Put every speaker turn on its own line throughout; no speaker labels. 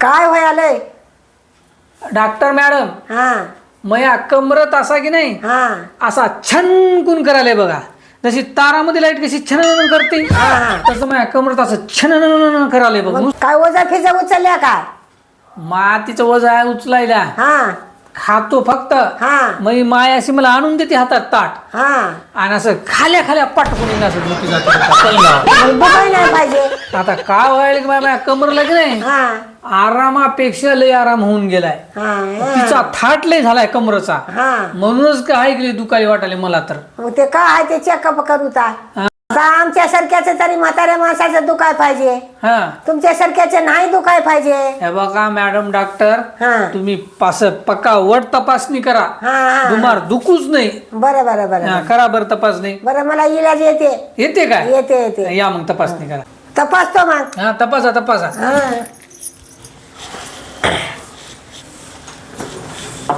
काय होय आलंय
डॉक्टर मॅडम
हा.
मया कमरत असा की नाही?
हा.
असा छनकुन करायलाय बघा. जशी तारामध्ये लाइट कशी छन करते
हा.
तसं माझ्या कमरत असं छन करायलंय बघ.
मग काय वजा फिजा उचलल्या काय
मातीचं वज उचलायला.
हा.
खातो फक्त
हा.
मग माय अशी मला आणून देते हातात ताट.
हा.
आणि असं खाल्या खाल्या पटकून येणं असं झोपी जाते. पलंगावर.
मग दुखाय नाही पाहिजे.
आता काय व्हायला की माझ्या कमरला की नाही.
हा.
आरामापेक्षा लय आराम होऊन गेलाय.
हा
तिचा थाट लय झालाय कमरचा.
हा.
म्हणूनच काय ऐकली दुखारी वाटायला मला तर.
मग ते काय आहे ते चेकअप करूचा आता आमच्या सारख्याचं तरी म्हाताऱ्या माणसाचं दुखाय पाहिजे.
हा.
तुमच्या सारख्याचं नाही दुखाय पाहिजे.
हे बघा मॅडम डॉक्टर
हा.
तुम्ही पास पक्का वड तपासणी करा.
हा हा
तुम्हाला दुखूच नाही.
बरं बरं बरं
हा, करा बरं तपासणी.
बरं मला इलाज येते.
येते काय?
येते येते.
या मग तपासणी करा.
तपासतो मग.
हा तपासा तपासा.
हा.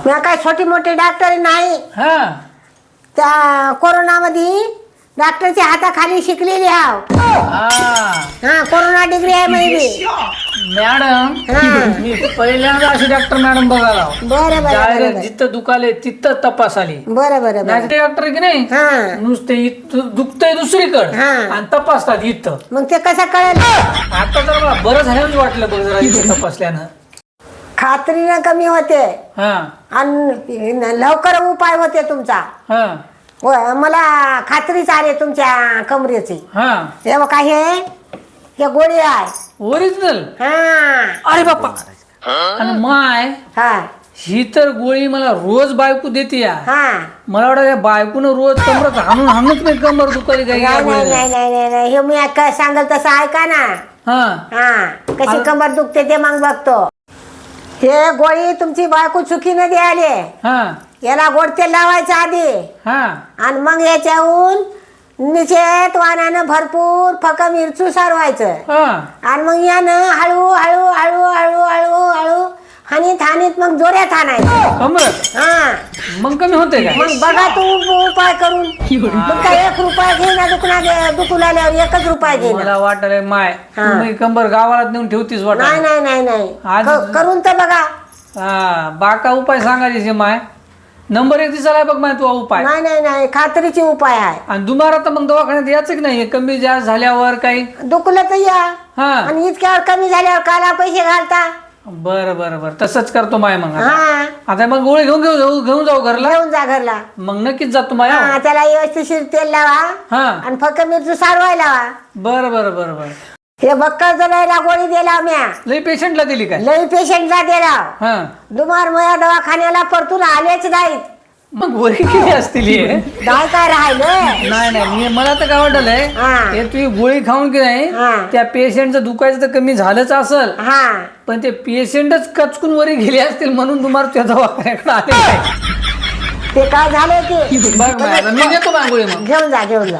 मी काय छोटी मोठी डॉक्टर नाही.
हा.
त्या कोरोनामध्ये डॉक्टरच्या हाताखाली शिकलेली हाव
हा.
हा कोरोना डिग्री आहे माझी
मॅडम
हा.
मी पहिल्यांदा अशी डॉक्टर मॅडम बघायला आहो.
बरं बरं
डायरेक्ट
बरं.
जिथं दुखाले तिथं तपास आली.
बरं बरं
नाही ते डॉक्टर की नाही?
हा.
नुसते इथं दुखतंय दुसरीकडे.
हा.
आणि तपासतात इथं.
मग ते कसं कळेल?
आता तर मला बरं झाल्याच वाटलं बघ जरा इथं तपासल्यानं.
खात्रीनं कमी होते.
हा.
आणि लवकर उपाय होते तुमचा.
हा.
होय, मला खात्रीच आले तुमच्या कमरेची.
हा.
हे बघा हे? हे गोळी आहे.
ओरिजिनल
हा.
अरे बाप्पा. आणि माय
हा.
ही तर गोळी मला रोज बायको देते या.
हा.
मला वाटतं या बायकोनं रोज कमरत हाणून हाणूच नाही कमर दुखारी काय
नाही नाही नाही नाही नाही नाही. हे मी काय सांगल तसं ऐका ना.
हा.
हा. कशी कंबर दुखते ते मग बघतो. हे गोळी तुमची बायको चुकीने द्यायले
हा.
याला गोड तेल लावायचं आधी.
हा.
आणि मग याच्याहून निचेत वाण्यानं भरपूर फक मिरचू सारवायचं.
हा.
आणि मग यानं हळू हळू हळू हळू हळू हानीत हानीत मग जोऱ्यात हाणायचं
कमरत
हा.
मग कमी होते काय?
मग बघा तू उपाय करून. मग काय एक रुपया घेईना दुखना दुखू लागल्यावर एकच रुपया घेईना
मला वाटलं माय
हा.
तुम्ही कंबर गावाला नेऊन ठेवतीस वाटत.
नाही नाही नाही नाही.
आज-
क- करून तर बघा.
हा बाका उपाय सांगायचे माय. नंबर एक दिसायला बघ माय तू उपाय.
नाही नाही नाही खात्रीची उपाय आहे.
आणि दुमारा तर मग दवाखान्यात यायचं की नाही? कमी जास्त झाल्यावर काही?
दुखलं तर या.
हा.
आणि इतक्यावर कमी झाल्यावर काला पैसे घालता.
बरं बरं बरं. तसंच करतो माय मग आता.
हा.
आता मग गोळी घेऊन घेऊ जाऊ घेऊन जाऊ घरला?
घेऊन जा घरला.
मग नक्कीच जातो माया
हा. त्याला व्यवस्थिशीर तेल लावा.
हा.
आणि फक्त मिरचू सारवाय लावा.
बरं बरं बरं बरं.
हे बक्कळ जणायला गोळी दिला म्या
लई पेशंटला दिली काय?
लई पेशंटला दिला.
हा.
दुमार मया दवाखान्याला परतून आलेच नाहीत.
मग वरी किती असतील हे?
काय काय राहिलं
नाही नाही मी मला तर काय वाटलंय
हा.
हे तुम्ही गोळी खाऊन की नाही
हा.
त्या पेशंटचं दुखायचं तर कमी झालंच असल.
हा.
पण ते पेशंटच कचकून वरी गेले असतील म्हणून तुम्हाला त्या दवाखान्याकडे आले काय
ते काय झालं ते?
बघ मॅडम, मी देतो ना गोळी मग.
घेऊन जा घेऊन जा.